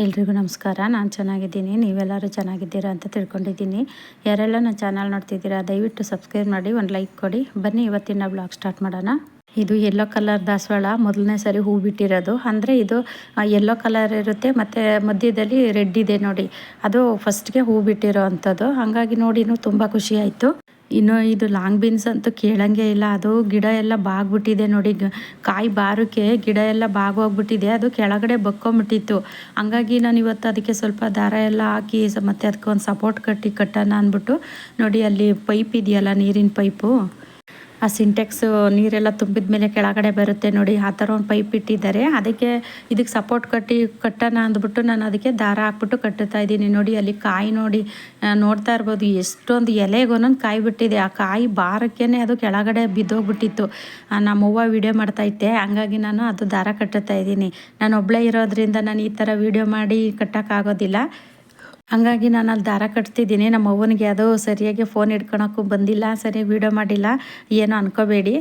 ಎಲ್ರಿಗೂ ನಮಸ್ಕಾರ. ನಾನು ಚೆನ್ನಾಗಿದ್ದೀನಿ. ನೀವೆಲ್ಲರೂ ಚೆನ್ನಾಗಿದ್ದೀರಾ ಅಂತ ತಿಳ್ಕೊಂಡಿದ್ದೀನಿ. ಯಾರೆಲ್ಲ ನನ್ನ ಚಾನಲ್ ನೋಡ್ತಿದ್ದೀರಾ, ದಯವಿಟ್ಟು ಸಬ್ಸ್ಕ್ರೈಬ್ ಮಾಡಿ, ಒಂದು ಲೈಕ್ ಕೊಡಿ. ಬನ್ನಿ ಇವತ್ತಿನ ಬ್ಲಾಗ್ ಸ್ಟಾರ್ಟ್ ಮಾಡೋಣ. ಇದು ಯೆಲ್ಲೋ ಕಲರ್ ದಾಸವಾಳ. ಮೊದಲನೇ ಸರಿ ಹೂ ಬಿಟ್ಟಿರೋದು. ಅಂದರೆ ಇದು ಯೆಲ್ಲೋ ಕಲರ್ ಇರುತ್ತೆ, ಮತ್ತು ಮಧ್ಯದಲ್ಲಿ ರೆಡ್ ಇದೆ ನೋಡಿ. ಅದು ಫಸ್ಟ್ಗೆ ಹೂ ಬಿಟ್ಟಿರೋ ಅಂಥದ್ದು. ಹಾಗಾಗಿ ನೋಡಿ ತುಂಬ ಖುಷಿ ಆಯಿತು. ಇನ್ನು ಇದು ಲಾಂಗ್ ಬೀನ್ಸ್ ಅಂತೂ ಕೇಳಂಗೆ ಇಲ್ಲ. ಅದು ಗಿಡ ಎಲ್ಲ ಬಾಗ್ಬಿಟ್ಟಿದೆ ನೋಡಿ. ಕಾಯಿ ಬಾರಕ್ಕೆ ಗಿಡ ಎಲ್ಲ ಬಾಗೋಗ್ಬಿಟ್ಟಿದೆ. ಅದು ಕೆಳಗಡೆ ಬಕ್ಕೊಂಬಿಟ್ಟಿತ್ತು. ಹಂಗಾಗಿ ನಾನು ಇವತ್ತು ಅದಕ್ಕೆ ಸ್ವಲ್ಪ ದಾರ ಎಲ್ಲ ಹಾಕಿ ಮತ್ತು ಅದಕ್ಕೆ ಒಂದು ಸಪೋರ್ಟ್ ಕಟ್ಟಿ ಕಟ್ಟೋಣ ಅಂದ್ಬಿಟ್ಟು ನೋಡಿ ಅಲ್ಲಿ ಪೈಪ್ ಇದೆಯಲ್ಲ ನೀರಿನ ಪೈಪು ಆ ಸಿಂಟೆಕ್ಸ್ ನೀರೆಲ್ಲ ತುಂಬಿದ ಮೇಲೆ ಕೆಳಗಡೆ ಬರುತ್ತೆ ನೋಡಿ, ಆ ಥರ ಒಂದು ಪೈಪ್ ಇಟ್ಟಿದ್ದಾರೆ. ಅದಕ್ಕೆ ಇದಕ್ಕೆ ಸಪೋರ್ಟ್ ಕಟ್ಟಿ, ಕಟ್ಟೋಣ ಅಂದ್ಬಿಟ್ಟು ನಾನು ಅದಕ್ಕೆ ದಾರ ಹಾಕ್ಬಿಟ್ಟು ಕಟ್ಟುತ್ತಾ ಇದ್ದೀನಿ. ನೋಡಿ, ಅಲ್ಲಿ ಕಾಯಿ ನೋಡಿ ನೋಡ್ತಾ ಇರ್ಬೋದು, ಎಷ್ಟೊಂದು ಎಲೆಗೆ ಕಾಯಿ ಬಿಟ್ಟಿದೆ. ಆ ಕಾಯಿ ಬಾರಕ್ಕೇ ಅದು ಕೆಳಗಡೆ ಬಿದ್ದೋಗ್ಬಿಟ್ಟಿತ್ತು. ನಮ್ಮವ್ವ ವೀಡಿಯೋ ಮಾಡ್ತಾಯಿದ್ದೆ ಹಂಗಾಗಿ ನಾನು ಅದು ದಾರ ಕಟ್ಟುತ್ತಾ ಇದ್ದೀನಿ. ನಾನು ಒಬ್ಬಳೇ ಇರೋದ್ರಿಂದ ನಾನು ಈ ಥರ ವೀಡಿಯೋ ಮಾಡಿ ಕಟ್ಟೋಕ್ಕಾಗೋದಿಲ್ಲ. ಹಂಗಾಗಿ ನಾನು ಅಲ್ಲಿ ದಾರ ಕಟ್ತಿದ್ದೀನಿ. ನಮ್ಮ ಅವ್ವನಿಗೆ ಅದು ಸರಿಯಾಗಿ ಫೋನ್ ಹಿಡ್ಕೊಳಕ್ಕೂ ಬಂದಿಲ್ಲ, ಸರಿಯಾಗಿ ವೀಡಿಯೋ ಮಾಡಿಲ್ಲ. ಏನೋ ಅನ್ಕೋಬೇಡಿ.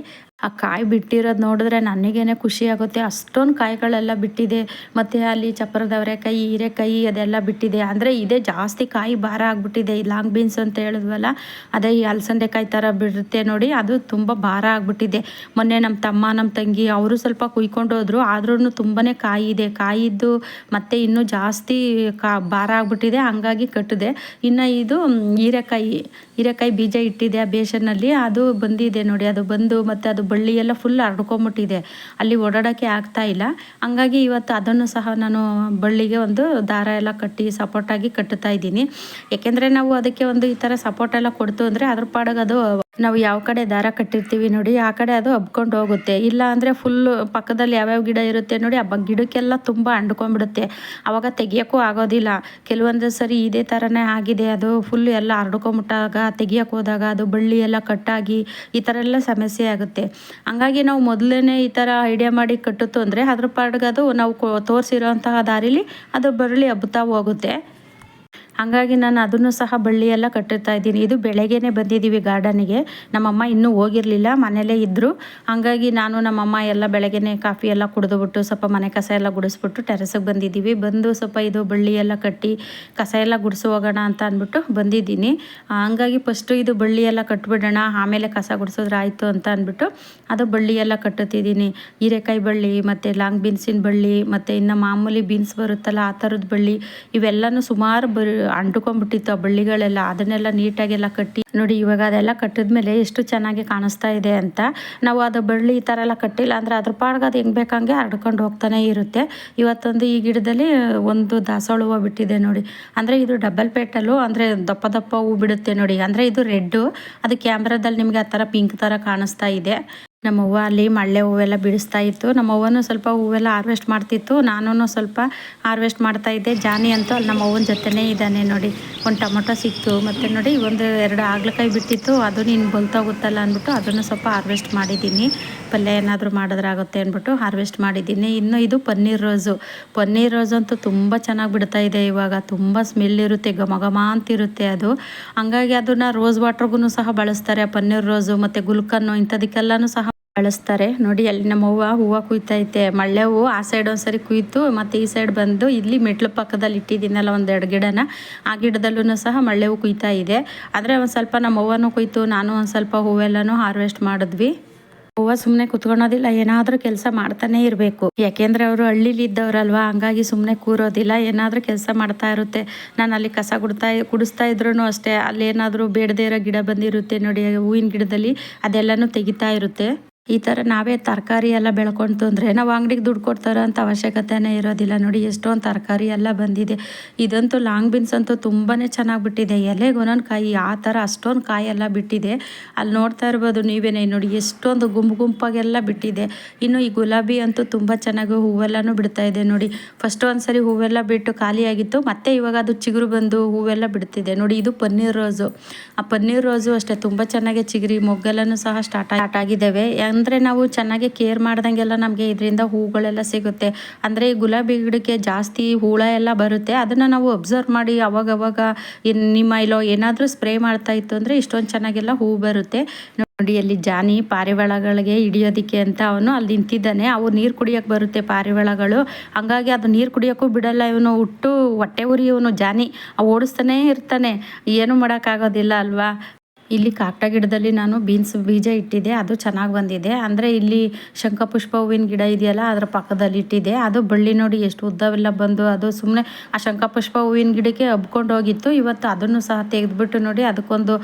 ಆ ಕಾಯಿ ಬಿಟ್ಟಿರೋದು ನೋಡಿದ್ರೆ ನನಗೇನೆ ಖುಷಿ ಆಗುತ್ತೆ. ಅಷ್ಟೊಂದು ಕಾಯಿಗಳೆಲ್ಲ ಬಿಟ್ಟಿದೆ. ಮತ್ತು ಅಲ್ಲಿ ಚಪ್ಪರದವರೆ ಕೈ ಹೀರೆಕಾಯಿ ಅದೆಲ್ಲ ಬಿಟ್ಟಿದೆ. ಅಂದರೆ ಇದೇ ಜಾಸ್ತಿ ಕಾಯಿ ಭಾರ ಆಗಿಬಿಟ್ಟಿದೆ. ಈ ಲಾಂಗ್ ಬೀನ್ಸ್ ಅಂತ ಹೇಳಿದ್ವಲ್ಲ, ಅದೇ ಈ ಅಲಸಂದೆಕಾಯಿ ಥರ ಬಿಡುತ್ತೆ ನೋಡಿ, ಅದು ತುಂಬ ಭಾರ ಆಗಿಬಿಟ್ಟಿದೆ. ಮೊನ್ನೆ ನಮ್ಮ ತಮ್ಮ ನಮ್ಮ ತಂಗಿ ಅವರು ಸ್ವಲ್ಪ ಕುಯ್ಕೊಂಡು ಹೋದ್ರು. ಆದ್ರೂ ತುಂಬಾ ಕಾಯಿ ಇದೆ. ಕಾಯಿದ್ದು ಮತ್ತು ಇನ್ನೂ ಜಾಸ್ತಿ ಕಾ ಭಾರ ಆಗಿಬಿಟ್ಟಿದೆ. ಹಂಗಾಗಿ ಕಟ್ಟಿದೆ. ಇನ್ನು ಇದು ಹೀರೆಕಾಯಿ ಹೀರೆಕಾಯಿ ಬೀಜ ಇಟ್ಟಿದೆ ಆ ಬೇಸನ್ನಲ್ಲಿ ಅದು ಬಂದಿದೆ ನೋಡಿ. ಅದು ಬಂದು ಮತ್ತು ಅದು ಬಳ್ಳಿ ಎಲ್ಲ ಫುಲ್ ಹರಡ್ಕೊಂಬಿಟ್ಟಿದೆ ಅಲ್ಲಿ ಓಡಾಡೋಕ್ಕೆ ಆಗ್ತಾ ಇಲ್ಲ. ಹಂಗಾಗಿ ಇವತ್ತು ಅದನ್ನು ಸಹ ನಾನು ಬಳ್ಳಿಗೆ ಒಂದು ದಾರ ಎಲ್ಲ ಕಟ್ಟಿ ಸಪೋರ್ಟಾಗಿ ಕಟ್ಟುತ್ತಾ ಇದ್ದೀನಿ. ಯಾಕೆಂದರೆ ನಾವು ಅದಕ್ಕೆ ಒಂದು ಈ ಥರ ಸಪೋರ್ಟ್ ಎಲ್ಲ ಕೊಡ್ತು ಅಂದರೆ ಅದ್ರ ಪಾಡಗದು ನಾವು ಯಾವ ಕಡೆ ದಾರ ಕಟ್ಟಿರ್ತೀವಿ ನೋಡಿ, ಆ ಕಡೆ ಅದು ಹಬ್ಕೊಂಡು ಹೋಗುತ್ತೆ. ಇಲ್ಲ ಅಂದರೆ ಫುಲ್ಲು ಪಕ್ಕದಲ್ಲಿ ಯಾವ್ಯಾವ ಗಿಡ ಇರುತ್ತೆ ನೋಡಿ ಆ ಗಿಡಕ್ಕೆಲ್ಲ ತುಂಬ ಅಂಡ್ಕೊಂಡ್ಬಿಡುತ್ತೆ. ಆವಾಗ ತೆಗಿಯೋಕ್ಕೂ ಆಗೋದಿಲ್ಲ. ಕೆಲವೊಂದು ಸರಿ ಇದೇ ಥರನೇ ಆಗಿದೆ. ಅದು ಫುಲ್ ಎಲ್ಲ ಹರಡ್ಕೊಂಬಿಟ್ಟಾಗ, ತೆಗಿಯೋಕೆ ಹೋದಾಗ ಅದು ಬಳ್ಳಿ ಎಲ್ಲ ಕಟ್ಟಾಗಿ ಈ ಥರ ಎಲ್ಲ ಸಮಸ್ಯೆ ಆಗುತ್ತೆ. ಹಂಗಾಗಿ ನಾವು ಮೊದಲೇ ಈ ಥರ ಐಡಿಯಾ ಮಾಡಿ ಕಟ್ಟುತ್ತು ಅಂದರೆ ಅದ್ರ ಪಾಡ್ಗೆ ಅದು ನಾವು ತೋರಿಸಿರೋಂತಹ ದಾರಿಲಿ ಅದು ಬರಲಿ ಹಬ್ಬುತ್ತಾ ಹೋಗುತ್ತೆ. ಹಾಗಾಗಿ ನಾನು ಅದನ್ನು ಸಹ ಬಳ್ಳಿಯೆಲ್ಲ ಕಟ್ಟುತ್ತಾ ಇದ್ದೀನಿ. ಇದು ಬೆಳಗ್ಗೆನೆ ಬಂದಿದ್ದೀವಿ ಗಾರ್ಡನಿಗೆ ನಮ್ಮಮ್ಮ ಇನ್ನೂ ಹೋಗಿರಲಿಲ್ಲ, ಮನೇಲೇ ಇದ್ದರು ಹಾಗಾಗಿ ನಾನು ನಮ್ಮಮ್ಮ ಎಲ್ಲ ಬೆಳಗ್ಗೆನೆ ಕಾಫಿ ಎಲ್ಲ ಕುಡಿದುಬಿಟ್ಟು, ಸ್ವಲ್ಪ ಮನೆ ಕಸ ಎಲ್ಲ ಗುಡಿಸ್ಬಿಟ್ಟು ಟೆರೆಸಿಗೆ ಬಂದಿದ್ದೀವಿ. ಬಂದು ಸ್ವಲ್ಪ ಇದು ಬಳ್ಳಿ ಎಲ್ಲ ಕಟ್ಟಿ ಕಸ ಎಲ್ಲ ಗುಡಿಸಿ ಹೋಗೋಣ ಅಂತ ಅಂದ್ಬಿಟ್ಟು ಬಂದಿದ್ದೀನಿ. ಹಂಗಾಗಿ ಫಸ್ಟು ಇದು ಬಳ್ಳಿ ಎಲ್ಲ ಕಟ್ಬಿಡೋಣ, ಆಮೇಲೆ ಕಸ ಗುಡಿಸೋದ್ರೆ ಆಯಿತು ಅಂತ ಅಂದ್ಬಿಟ್ಟು ಅದು ಬಳ್ಳಿ ಎಲ್ಲ ಕಟ್ಟುತ್ತಿದ್ದೀನಿ. ಹೀರೆಕಾಯಿ ಬಳ್ಳಿ, ಮತ್ತು ಲಾಂಗ್ ಬೀನ್ಸಿನ ಬಳ್ಳಿ, ಮತ್ತು ಇನ್ನು ಮಾಮೂಲಿ ಬೀನ್ಸ್ ಬರುತ್ತಲ್ಲ ಆ ಥರದ ಬಳ್ಳಿ, ಇವೆಲ್ಲನೂ ಸುಮಾರು ಬರು ಅಂಟ್ಕೊಂಡ್ಬಿಟ್ಟಿತ್ತು ಆ ಬಳ್ಳಿಗಳೆಲ್ಲ. ಅದನ್ನೆಲ್ಲ ನೀಟಾಗೆಲ್ಲ ಕಟ್ಟಿ ನೋಡಿ ಇವಾಗ ಅದೆಲ್ಲ ಕಟ್ಟಿದ್ಮೇಲೆ ಎಷ್ಟು ಚೆನ್ನಾಗಿ ಕಾಣಿಸ್ತಾ ಇದೆ ಅಂತ. ನಾವು ಅದು ಬಳ್ಳಿ ಈ ಥರ ಎಲ್ಲ ಕಟ್ಟಿಲ್ಲ ಅಂದರೆ ಅದ್ರ ಪಾಡ್ಗೆ ಅದು ಹೆಂಗೆ ಬೇಕಂಗೆ ಹರ್ಡ್ಕೊಂಡು ಹೋಗ್ತಾನೆ ಇರುತ್ತೆ. ಇವತ್ತೊಂದು ಈ ಗಿಡದಲ್ಲಿ ಒಂದು ದಾಸವಾಳ ಹೂವು ಬಿಟ್ಟಿದೆ ನೋಡಿ. ಅಂದರೆ ಇದು ಡಬಲ್ ಪೇಟಲ್ಲು ಅಂದರೆ ದಪ್ಪ ದಪ್ಪ ಹೂ ಬಿಡುತ್ತೆ ನೋಡಿ. ಅಂದರೆ ಇದು ರೆಡ್ಡು. ಅದು ಕ್ಯಾಮ್ರಾದಲ್ಲಿ ನಿಮಗೆ ಆ ಥರ ಪಿಂಕ್ ಥರ ಕಾಣಿಸ್ತಾ ಇದೆ. ನಮ್ಮವ್ವ ಅಲ್ಲಿ ಮಳ್ಳೆ ಹೂವೆಲ್ಲ ಬಿಡಿಸ್ತಾ ಇತ್ತು. ನಮ್ಮವ್ವನೂ ಸ್ವಲ್ಪ ಹೂವೆಲ್ಲ ಹಾರ್ವೆಸ್ಟ್ ಮಾಡ್ತಿತ್ತು. ನಾನು ಸ್ವಲ್ಪ ಹಾರ್ವೆಸ್ಟ್ ಮಾಡ್ತಾ ಇದ್ದೆ. ಜಾನಿ ಅಂತೂ ಅಲ್ಲಿ ನಮ್ಮ ಜೊತೆನೇ ಇದ್ದಾನೆ ನೋಡಿ. ಒಂದು ಟೊಮೊಟೊ ಸಿಕ್ತು. ಮತ್ತು ನೋಡಿ ಒಂದು ಎರಡು ಆಗ್ಲಕಾಯಿ ಬಿಟ್ಟಿತ್ತು. ಅದು ನೀನು ಬಲ್ತೋಗುತ್ತಲ್ಲ ಅಂದ್ಬಿಟ್ಟು ಅದನ್ನು ಸ್ವಲ್ಪ ಹಾರ್ವೆಸ್ಟ್ ಮಾಡಿದ್ದೀನಿ. ಪಲ್ಯ ಏನಾದರೂ ಮಾಡಿದ್ರಾಗುತ್ತೆ ಅಂದ್ಬಿಟ್ಟು ಹಾರ್ವೆಸ್ಟ್ ಮಾಡಿದ್ದೀನಿ. ಇನ್ನು ಇದು ಪನ್ನೀರ್ ರೋಸು. ಪನ್ನೀರ್ ರೋಸ್ ಅಂತೂ ತುಂಬ ಚೆನ್ನಾಗಿ ಬಿಡ್ತಾ ಇದೆ ಇವಾಗ. ತುಂಬ ಸ್ಮೆಲ್ ಇರುತ್ತೆ. ಘಮ ಘಮ ಅಂತಿರುತ್ತೆ ಅದು. ಹಂಗಾಗಿ ಅದನ್ನು ರೋಸ್ ವಾಟ್ರಿಗೂ ಸಹ ಬಳಸ್ತಾರೆ. ಪನ್ನೀರ್ ರೋಸು ಮತ್ತು ಗುಲ್ಕನ್ನು ಇಂಥದಕ್ಕೆಲ್ಲನೂ ಸಹ ಬಳಸ್ತಾರೆ ನೋಡಿ, ಅಲ್ಲಿ ನಮ್ಮ ಹೂವು ಹೂವು ಕುಯ್ತೈತೆ. ಮಳ್ಳೆ ಹೂವು ಆ ಸೈಡ್ ಒಂದ್ಸರಿ ಕುಯ್ತು, ಮತ್ತು ಈ ಸೈಡ್ ಬಂದು ಇಲ್ಲಿ ಮೆಟ್ಲು ಪಕ್ಕದಲ್ಲಿ ಇಟ್ಟಿದ್ದೀನಲ್ಲ ಒಂದೆರಡು ಗಿಡನ, ಆ ಗಿಡದಲ್ಲೂ ಸಹ ಮಳ್ಳೆ ಹೂವು ಕುಯ್ತಾ ಇದೆ. ಆದರೆ ಒಂದು ಸ್ವಲ್ಪ ನಮ್ಮ ಹೂವನೂ ಕುಯ್ತು, ನಾನು ಒಂದು ಸ್ವಲ್ಪ ಹೂವೆಲ್ಲನೂ ಹಾರ್ವೆಸ್ಟ್ ಮಾಡಿದ್ವಿ. ಹೂವು ಸುಮ್ಮನೆ ಕುತ್ಕೊಳೋದಿಲ್ಲ, ಏನಾದರೂ ಕೆಲಸ ಮಾಡ್ತಾನೆ ಇರಬೇಕು. ಯಾಕೆಂದರೆ ಅವರು ಹಳ್ಳಿಲಿ ಇದ್ದವರಲ್ವಾ, ಹಂಗಾಗಿ ಸುಮ್ಮನೆ ಕೂರೋದಿಲ್ಲ, ಏನಾದರೂ ಕೆಲಸ ಮಾಡ್ತಾ ಇರುತ್ತೆ. ನಾನು ಅಲ್ಲಿ ಕಸ ಗುಡ್ತಾ ಕುಡಿಸ್ತಾ ಇದ್ರೂ ಅಷ್ಟೇ. ಅಲ್ಲಿ ಏನಾದರೂ ಬೇಡದೇ ಇರೋ ಗಿಡ ಬಂದಿರುತ್ತೆ ನೋಡಿ ಹೂವಿನ ಗಿಡದಲ್ಲಿ ಅದೆಲ್ಲನೂ ತೆಗಿತಾ ಇರುತ್ತೆ. ಈ ಥರ ನಾವೇ ತರಕಾರಿ ಎಲ್ಲ ಬೆಳ್ಕೊಂಡು ತಂದರೆ ನಾವು ಅಂಗಡಿಗೆ ದುಡ್ಡು ಕೊಡ್ತಾರೋ ಅಂತ ಅವಶ್ಯಕತೆನೇ ಇರೋದಿಲ್ಲ. ನೋಡಿ, ಎಷ್ಟೊಂದು ತರಕಾರಿ ಎಲ್ಲ ಬಂದಿದೆ. ಇದಂತೂ ಲಾಂಗ್ ಬೀನ್ಸ್ ಅಂತೂ ತುಂಬಾ ಚೆನ್ನಾಗಿ ಬಿಟ್ಟಿದೆ ಎಲೆಗೆ ಒಂದೊಂದು ಕಾಯಿ, ಆ ಥರ ಅಷ್ಟೊಂದು ಕಾಯಿ ಎಲ್ಲ ಬಿಟ್ಟಿದೆ. ಅಲ್ಲಿ ನೋಡ್ತಾ ಇರ್ಬೋದು ನೀವೇನೇ, ನೋಡಿ, ಎಷ್ಟೊಂದು ಗುಂಪು ಗುಂಪಾಗೆಲ್ಲ ಬಿಟ್ಟಿದೆ. ಇನ್ನು ಈ ಗುಲಾಬಿ ಅಂತೂ ತುಂಬ ಚೆನ್ನಾಗಿ ಹೂವೆಲ್ಲನೂ ಬಿಡ್ತಾ ಇದೆ. ನೋಡಿ, ಫಸ್ಟ್ ಒಂದ್ಸರಿ ಹೂವೆಲ್ಲ ಬಿಟ್ಟು ಖಾಲಿಯಾಗಿತ್ತು ಮತ್ತೆ ಇವಾಗ ಅದು ಚಿಗುರು ಬಂದು ಹೂವೆಲ್ಲ ಬಿಡ್ತಿದೆ. ನೋಡಿ, ಇದು ಪನ್ನೀರ್ ರೋಸು. ಆ ಪನ್ನೀರ್ ರೋಸು ಅಷ್ಟೇ, ತುಂಬ ಚೆನ್ನಾಗಿ ಚಿಗುರಿ, ಮೊಗ್ಗೆಲ್ಲನೂ ಸಹ ಸ್ಟಾರ್ಟ್ ಸ್ಟಾರ್ಟ್ ಆಗಿದ್ದಾವೆ. ಅಂದರೆ ನಾವು ಚೆನ್ನಾಗಿ ಕೇರ್ ಮಾಡ್ದಂಗೆಲ್ಲ ನಮಗೆ ಇದರಿಂದ ಹೂಗಳೆಲ್ಲ ಸಿಗುತ್ತೆ. ಅಂದರೆ ಗುಲಾಬಿ ಗಿಡಕ್ಕೆ ಜಾಸ್ತಿ ಹುಳ ಎಲ್ಲ ಬರುತ್ತೆ. ಅದನ್ನು ನಾವು ಅಬ್ಸರ್ವ್ ಮಾಡಿ ಅವಾಗವಾಗ ನಿಮ್ಮ ಇಲ್ಲೋ ಏನಾದರೂ ಸ್ಪ್ರೇ ಮಾಡ್ತಾ ಇತ್ತು ಅಂದರೆ ಇಷ್ಟೊಂದು ಚೆನ್ನಾಗೆಲ್ಲ ಹೂ ಬರುತ್ತೆ. ನೋಡಿ, ಅಲ್ಲಿ ಜಾನಿ ಪಾರಿವಾಳಗಳಿಗೆ ಹಿಡಿಯೋದಿಕ್ಕೆ ಅಂತ ಅವನು ಅಲ್ಲಿ ನಿಂತಿದ್ದಾನೆ. ಅವು ನೀರು ಕುಡಿಯೋಕೆ ಬರುತ್ತೆ ಪಾರಿವಾಳಗಳು. ಹಂಗಾಗಿ ಅದು ನೀರು ಕುಡಿಯೋಕ್ಕೂ ಬಿಡಲ್ಲ. ಇವನು ಹುಟ್ಟು ಹೊಟ್ಟೆ ಉರಿ ಇವನು ಜಾನಿ ಓಡಿಸ್ತಾನೇ ಇರ್ತಾನೆ. ಏನು ಮಾಡೋಕ್ಕಾಗೋದಿಲ್ಲ ಅಲ್ವಾ? ಇಲ್ಲಿ ಕಾಕಡ ಗಿಡದಲ್ಲಿ ನಾನು ಬೀನ್ಸ್ ಬೀಜ ಇಟ್ಟಿದ್ದೆ, ಅದು ಚೆನ್ನಾಗಿ ಬಂದಿದೆ. ಅಂದರೆ ಇಲ್ಲಿ ಶಂಖಪುಷ್ಪ ಹೂವಿನ ಗಿಡ ಇದೆಯಲ್ಲ, ಅದರ ಪಕ್ಕದಲ್ಲಿ ಇಟ್ಟಿದ್ದೆ. ಅದು ಬಳ್ಳಿ ನೋಡಿ ಎಷ್ಟು ಉದ್ದವೆಲ್ಲ ಬಂದು, ಅದು ಸುಮ್ಮನೆ ಆ ಶಂಖಪುಷ್ಪ ಹೂವಿನ ಗಿಡಕ್ಕೆ ಹಬ್ಕೊಂಡು ಹೋಗಿತ್ತು. ಇವತ್ತು ಅದನ್ನು ಸಹ ತೆಗೆದುಬಿಟ್ಟು ನೋಡಿ ಅದಕ್ಕೊಂದು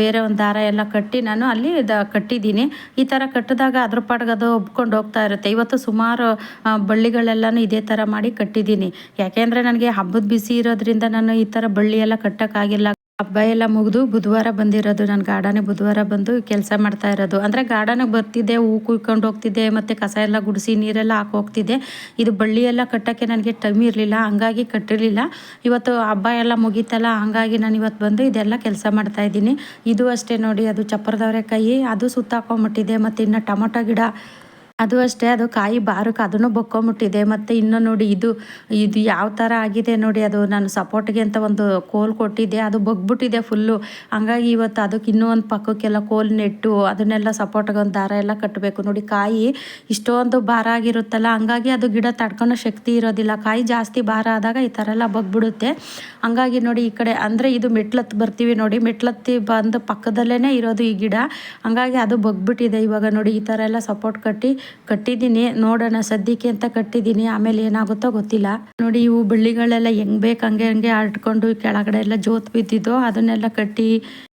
ಬೇರೆ ಒಂದು ದಾರ ಎಲ್ಲ ಕಟ್ಟಿ ನಾನು ಅಲ್ಲಿ ದ, ಕಟ್ಟಿದ್ದೀನಿ. ಈ ಥರ ಕಟ್ಟಿದಾಗ ಅದ್ರ ಪಾಡ್ಗೆ ಅದು ಹಬ್ಕೊಂಡು ಹೋಗ್ತಾ ಇರುತ್ತೆ. ಇವತ್ತು ಸುಮಾರು ಬಳ್ಳಿಗಳೆಲ್ಲನೂ ಇದೇ ಥರ ಮಾಡಿ ಕಟ್ಟಿದ್ದೀನಿ. ಯಾಕೆಂದರೆ ನನಗೆ ಹಬ್ಬದ ಬಿಸಿ ಇರೋದ್ರಿಂದ ನಾನು ಈ ಥರ ಬಳ್ಳಿ ಎಲ್ಲ ಕಟ್ಟೋಕ್ಕಾಗಿಲ್ಲ ಹಬ್ಬ ಎಲ್ಲ ಮುಗಿದು ಬುಧವಾರ ಬಂದಿರೋದು, ನಾನು ಗಾರ್ಡನಿಗೆ ಬುಧವಾರ ಬಂದು ಕೆಲಸ ಮಾಡ್ತಾ ಇರೋದು. ಅಂದರೆ ಗಾರ್ಡನಿಗೆ ಬರ್ತಿದ್ದೆ, ಹೂ ಕುಯ್ಕೊಂಡು ಹೋಗ್ತಿದ್ದೆ, ಮತ್ತು ಕಸ ಎಲ್ಲ ಗುಡಿಸಿ ನೀರೆಲ್ಲ ಹಾಕಿ ಹೋಗ್ತಿದ್ದೆ. ಇದು ಬಳ್ಳಿ ಎಲ್ಲ ಕಟ್ಟೋಕ್ಕೆ ನನಗೆ ಟೈಮ್ ಇರಲಿಲ್ಲ, ಹಂಗಾಗಿ ಕಟ್ಟಿರಲಿಲ್ಲ. ಇವತ್ತು ಹಬ್ಬ ಎಲ್ಲ ಮುಗೀತಲ್ಲ, ಹಂಗಾಗಿ ನಾನು ಇವತ್ತು ಬಂದು ಇದೆಲ್ಲ ಕೆಲಸ ಮಾಡ್ತಾ ಇದ್ದೀನಿ. ಇದು ಅಷ್ಟೇ ನೋಡಿ, ಅದು ಚಪ್ಪರದವರೆಕಾಯಿ, ಅದು ಸುತ್ತಾಕೊಂಬಿಟ್ಟಿದೆ, ಮತ್ತು ಇನ್ನು ಟೊಮೊಟೊ ಗಿಡ. ಅದು ಅಷ್ಟೇ, ಅದು ಕಾಯಿ ಬಾರಕ್ಕೆ ಅದನ್ನು ಬೊಕ್ಕೊಂಬಿಟ್ಟಿದೆ. ಮತ್ತು ಇನ್ನು ನೋಡಿ ಇದು ಇದು ಯಾವ ಥರ ಆಗಿದೆ ನೋಡಿ, ಅದು ನಾನು ಸಪೋರ್ಟ್ಗೆ ಅಂತ ಒಂದು ಕೋಲ್ ಕೊಟ್ಟಿದ್ದೆ. ಅದು ಬಗ್ಬಿಟ್ಟಿದೆ ಫುಲ್ಲು ಹಂಗಾಗಿ ಇವತ್ತು ಅದಕ್ಕೆ ಇನ್ನೂ ಒಂದು ಪಕ್ಕಕ್ಕೆಲ್ಲ ಕೋಲ್ ನೆಟ್ಟು, ಅದನ್ನೆಲ್ಲ ಸಪೋರ್ಟ್ಗೆ ಒಂದು ದಾರ ಎಲ್ಲ ಕಟ್ಟಬೇಕು. ನೋಡಿ ಕಾಯಿ ಇಷ್ಟೊಂದು ಭಾರ ಆಗಿರುತ್ತಲ್ಲ, ಹಂಗಾಗಿ ಅದು ಗಿಡ ತಡ್ಕೊಳೋ ಶಕ್ತಿ ಇರೋದಿಲ್ಲ. ಕಾಯಿ ಜಾಸ್ತಿ ಭಾರ ಆದಾಗ ಈ ಥರ ಎಲ್ಲ ಬಗ್ಬಿಡುತ್ತೆ. ಹಂಗಾಗಿ ನೋಡಿ ಈ ಕಡೆ, ಅಂದರೆ ಇದು ಮೆಟ್ಲತ್ತು ಬರ್ತೀವಿ ನೋಡಿ, ಮೆಟ್ಲತ್ತಿ ಬಂದು ಪಕ್ಕದಲ್ಲೇ ಇರೋದು ಈ ಗಿಡ. ಹಂಗಾಗಿ ಅದು ಬಗ್ಬಿಟ್ಟಿದೆ ಇವಾಗ ನೋಡಿ, ಈ ಥರ ಎಲ್ಲ ಸಪೋರ್ಟ್ ಕಟ್ಟಿ ಕಟ್ಟಿದ್ದೀನಿ, ನೋಡೋಣ ಸದ್ಯಕ್ಕೆ ಅಂತ ಕಟ್ಟಿದ್ದೀನಿ. ಆಮೇಲೆ ಏನಾಗುತ್ತೋ ಗೊತ್ತಿಲ್ಲ. ನೋಡಿ, ಇವು ಬಳ್ಳಿಗಳೆಲ್ಲ ಹೆಂಗ್ ಬೇಕು ಹಂಗೆ ಹಂಗೆ ಆಡ್ಕೊಂಡು ಕೆಳಗಡೆ ಎಲ್ಲ ಜೋತ್ ಬಿದ್ದಿದ್ದು ಅದನ್ನೆಲ್ಲ ಕಟ್ಟಿ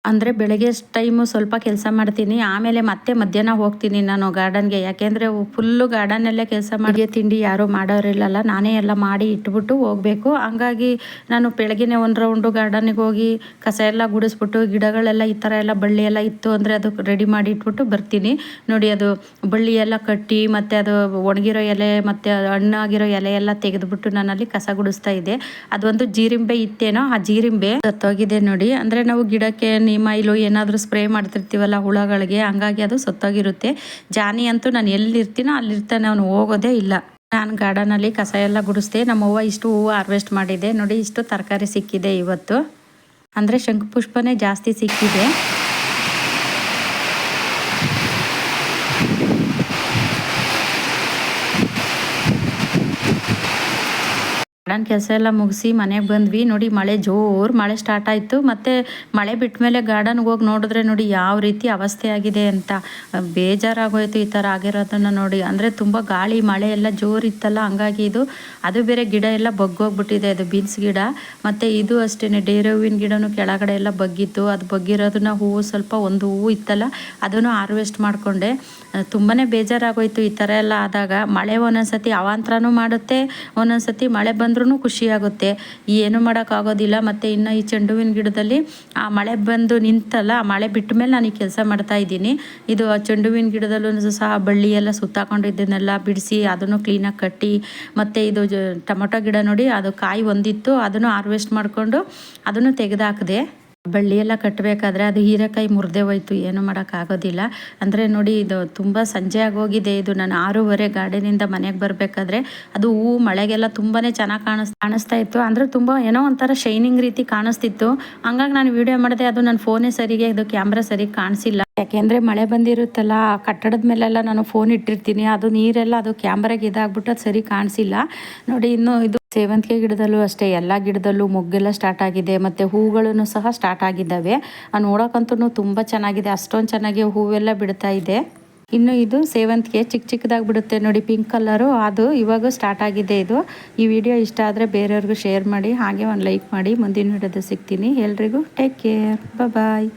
ಅಂದರೆ ಬೆಳಗ್ಗೆ ಟೈಮು ಸ್ವಲ್ಪ ಕೆಲಸ ಮಾಡ್ತೀನಿ. ಆಮೇಲೆ ಮತ್ತೆ ಮಧ್ಯಾಹ್ನ ಹೋಗ್ತೀನಿ ನಾನು ಗಾರ್ಡನ್ಗೆ. ಯಾಕೆಂದರೆ ಫುಲ್ಲು ಗಾರ್ಡನಲ್ಲೇ ಕೆಲಸ ಮಾಡಿ ತಿಂಡಿ ಯಾರೂ ಮಾಡೋರಿಲ್ಲಲ್ಲ. ನಾನೇ ಎಲ್ಲ ಮಾಡಿ ಇಟ್ಬಿಟ್ಟು ಹೋಗಬೇಕು. ಹಂಗಾಗಿ ನಾನು ಬೆಳಗ್ಗೆನೆ ಒಂದು ರೌಂಡು ಗಾರ್ಡನಿಗೆ ಹೋಗಿ ಕಸ ಎಲ್ಲ ಗುಡಿಸ್ಬಿಟ್ಟು ಗಿಡಗಳೆಲ್ಲ ಈ ಥರ ಎಲ್ಲ ಬಳ್ಳಿ ಎಲ್ಲ ಇತ್ತು ಅಂದರೆ ಅದು ರೆಡಿ ಮಾಡಿ ಇಟ್ಬಿಟ್ಟು ಬರ್ತೀನಿ. ನೋಡಿ ಅದು ಬಳ್ಳಿ ಎಲ್ಲ ಕಟ್ಟಿ ಮತ್ತು ಅದು ಒಣಗಿರೋ ಎಲೆ ಮತ್ತು ಹಣ್ಣಾಗಿರೋ ಎಲೆ ಎಲ್ಲ ತೆಗೆದುಬಿಟ್ಟು ನಾನಲ್ಲಿ ಕಸ ಗುಡಿಸ್ತಾ ಇದ್ದೆ. ಅದೊಂದು ಜೀರಿಂಬೆ ಇತ್ತೇನೋ ಆ ಜೀರಿಂಬೆ ಸತ್ತೋಗಿದೆ ನೋಡಿ. ಅಂದರೆ ನಾವು ಗಿಡಕ್ಕೆ ನೀಮೈಲು ಏನಾದರೂ ಸ್ಪ್ರೇ ಮಾಡ್ತಿರ್ತೀವಲ್ಲ ಹುಳಗಳಿಗೆ, ಹಂಗಾಗಿ ಅದು ಸತ್ತೋಗಿರುತ್ತೆ. ಜಾನಿ ಅಂತೂ ನಾನು ಎಲ್ಲಿರ್ತೀನೋ ಅಲ್ಲಿರ್ತಾನೆ, ಅವನು ಹೋಗೋದೇ ಇಲ್ಲ. ನಾನು ಗಾರ್ಡನಲ್ಲಿ ಕಸ ಎಲ್ಲ ಗುಡಿಸ್ದೆ ನಮ್ಮವ್ವ ಇಷ್ಟು ಹೂವು ಹಾರ್ವೆಸ್ಟ್ ಮಾಡಿದೆ. ನೋಡಿ, ಇಷ್ಟು ತರಕಾರಿ ಸಿಕ್ಕಿದೆ ಇವತ್ತು. ಅಂದರೆ ಶಂಕುಪುಷ್ಪನೇ ಜಾಸ್ತಿ ಸಿಕ್ಕಿದೆ. ಗಾರ್ಡನ್ ಕೆಲಸ ಎಲ್ಲ ಮುಗಿಸಿ ಮನೆಗೆ ಬಂದ್ವಿ. ನೋಡಿ ಮಳೆ ಜೋರು ಮಳೆ ಸ್ಟಾರ್ಟ್ ಆಯಿತು. ಮತ್ತು ಮಳೆ ಬಿಟ್ಟ ಮೇಲೆ ಗಾರ್ಡನ್ಗೆ ಹೋಗಿ ನೋಡಿದ್ರೆ ನೋಡಿ ಯಾವ ರೀತಿ ಅವಸ್ಥೆ ಆಗಿದೆ ಅಂತ. ಬೇಜಾರಾಗೋಯ್ತು ಈ ಥರ ಆಗಿರೋದನ್ನು ನೋಡಿ. ಅಂದರೆ ತುಂಬ ಗಾಳಿ, ಮಳೆ ಎಲ್ಲ ಜೋರು ಇತ್ತಲ್ಲ, ಹಂಗಾಗಿ ಇದು. ಅದು ಬೇರೆ ಗಿಡ ಎಲ್ಲ ಬಗ್ಗೋಗ್ಬಿಟ್ಟಿದೆ. ಅದು ಬೀನ್ಸ್ ಗಿಡ. ಮತ್ತು ಇದು ಅಷ್ಟೇ ಡೇರೆ ಹೂವಿನ ಗಿಡನೂ ಕೆಳಗಡೆ ಎಲ್ಲ ಬಗ್ಗಿತ್ತು. ಅದು ಬಗ್ಗಿರೋದನ್ನ ಹೂವು ಸ್ವಲ್ಪ ಒಂದು ಹೂವು ಇತ್ತಲ್ಲ, ಅದನ್ನು ಹಾರ್ವೆಸ್ಟ್ ಮಾಡಿಕೊಂಡೆ. ತುಂಬಾ ಬೇಜಾರಾಗೋಯ್ತು ಈ ಥರ ಎಲ್ಲ ಆದಾಗ. ಮಳೆ ಒಂದೊಂದ್ಸತಿ ಅವಾಂತರನೂ ಮಾಡುತ್ತೆ, ಒಂದೊಂದ್ಸತಿ ಮಳೆ ಬಂದ್ರೂ ಖುಷಿಯಾಗುತ್ತೆ. ಏನು ಮಾಡೋಕ್ಕಾಗೋದಿಲ್ಲ. ಮತ್ತು ಇನ್ನು ಈ ಚೆಂಡು ಹೂವಿನ ಗಿಡದಲ್ಲಿ ಆ ಮಳೆ ಬಂದು ನಿಂತಲ್ಲ, ಆ ಮಳೆ ಬಿಟ್ಟ ಮೇಲೆ ನಾನು ಈ ಕೆಲಸ ಮಾಡ್ತಾ ಇದ್ದೀನಿ. ಇದು ಆ ಚೆಂಡು ಹೂವಿನ ಗಿಡದಲ್ಲೂ ಸಹ ಬಳ್ಳಿ ಎಲ್ಲ ಸುತ್ತಾಕೊಂಡಿದ್ದನ್ನೆಲ್ಲ ಬಿಡಿಸಿ ಅದನ್ನು ಕ್ಲೀನಾಗಿ ಕಟ್ಟಿ, ಮತ್ತು ಇದು ಟೊಮೊಟೊ ಗಿಡ ನೋಡಿ ಅದು ಕಾಯಿ ಒಂದಿತ್ತು, ಅದನ್ನು ಹಾರ್ವೆಸ್ಟ್ ಮಾಡಿಕೊಂಡು ಅದನ್ನು ತೆಗೆದಾಕಿದೆ. ಬಳ್ಳಿ ಎಲ್ಲ ಕಟ್ಟಬೇಕಾದ್ರೆ ಅದು ಹೀರೆಕಾಯಿ ಮುರಿದೇ ಹೋಯ್ತು, ಏನು ಮಾಡೋಕ್ಕಾಗೋದಿಲ್ಲ ಅಂದರೆ ನೋಡಿ, ಇದು ತುಂಬ ಸಂಜೆ ಆಗೋಗಿದೆ. ಇದು ನಾನು ಆರೂವರೆ ಗಾರ್ಡನಿಂದ ಮನೆಗೆ ಬರಬೇಕಾದ್ರೆ ಅದು ಹೂವು ಮಳೆಗೆಲ್ಲ ತುಂಬಾ ಚೆನ್ನಾಗಿ ಕಾಣಿಸ್, ಕಾಣಿಸ್ತಾ ಇತ್ತು. ಅಂದರೆ ತುಂಬ ಏನೋ ಒಂಥರ ಶೈನಿಂಗ್ ರೀತಿ ಕಾಣಿಸ್ತಿತ್ತು. ಹಂಗಾಗಿ ನಾನು ವಿಡಿಯೋ ಮಾಡಿದೆ, ಅದು ನನ್ನ ಫೋನೇ ಸರಿಗೆ ಇದು ಕ್ಯಾಮ್ರಾ ಸರಿಗೆ ಕಾಣಿಸಿಲ್ಲ. ಯಾಕೆಂದರೆ ಮಳೆ ಬಂದಿರುತ್ತಲ್ಲ ಕಟ್ಟಡದ ಮೇಲೆಲ್ಲ ನಾನು ಫೋನ್ ಇಟ್ಟಿರ್ತೀನಿ. ಅದು ನೀರೆಲ್ಲ ಅದು ಕ್ಯಾಮ್ರಾಗೆ ಇದಾಗ್ಬಿಟ್ಟು ಅದು ಸರಿ ಕಾಣಿಸಿಲ್ಲ. ನೋಡಿ, ಇನ್ನು ಇದು ಸೇವಂತಿಗೆ ಗಿಡದಲ್ಲೂ ಅಷ್ಟೇ, ಎಲ್ಲ ಗಿಡದಲ್ಲೂ ಮೊಗ್ಗೆಲ್ಲ ಸ್ಟಾರ್ಟ್ ಆಗಿದೆ, ಮತ್ತು ಹೂಗಳನ್ನು ಸಹ ಸ್ಟಾರ್ಟ್ ಆಗಿದ್ದಾವೆ. ನೋಡೋಕ್ಕಂತೂ ತುಂಬ ಚೆನ್ನಾಗಿದೆ, ಅಷ್ಟೊಂದು ಚೆನ್ನಾಗಿ ಹೂವೆಲ್ಲ ಬಿಡ್ತಾ ಇದೆ. ಇನ್ನು ಇದು ಸೇವಂತಿಗೆ ಚಿಕ್ಕ ಚಿಕ್ಕದಾಗಿ ಬಿಡುತ್ತೆ ನೋಡಿ ಪಿಂಕ್ ಕಲರು ಅದು ಇವಾಗ ಸ್ಟಾರ್ಟ್ ಆಗಿದೆ ಇದು. ಈ ವಿಡಿಯೋ ಇಷ್ಟ ಆದರೆ ಬೇರೆಯವ್ರಿಗೂ ಶೇರ್ ಮಾಡಿ, ಹಾಗೆ ಒಂದು ಲೈಕ್ ಮಾಡಿ, ಮುಂದಿನ ವಿಡಿಯೋದ ಸಿಗ್ತೀನಿ. ಎಲ್ರಿಗೂ ಟೇಕ್ ಕೇರ್ ಬಾಯ್